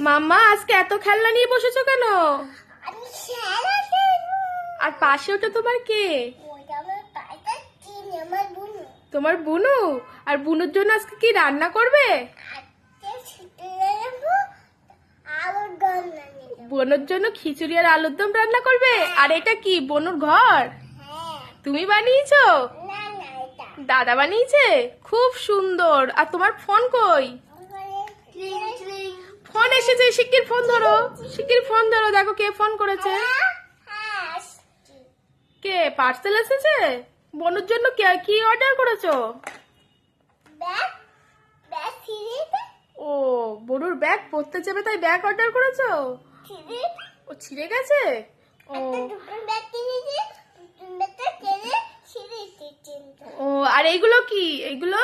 মাম্মা আজকে এত খেলনা নিয়ে বসেছো কেন? আর পাশে ওটা তোমার কে? তোমার বুনু? আর বুনুর জন্য আজকে কি রান্না করবে? বনুর জন্য খিচুড়ি আর আলুর দম রান্না করবে? আর এটা কি বনুর ঘর? হ্যাঁ। তুমি বানিয়েছো? দাদা বানিয়েছে? খুব সুন্দর। আর তোমার ফোন কই? এসেছে, শিগগির ফোন ধরো। শিগগির ফোন ধরো, দেখো কে ফোন করেছে। কে পার্সেল এসেছে? বনুর জন্য কে, কি অর্ডার করেছ? ও, বনুর ব্যাগ পরতে যাবে, তাই ব্যাগ অর্ডার করেছ? ও, ছিঁড়ে গেছে? ও। ও, আর এইগুলো কি? এইগুলো?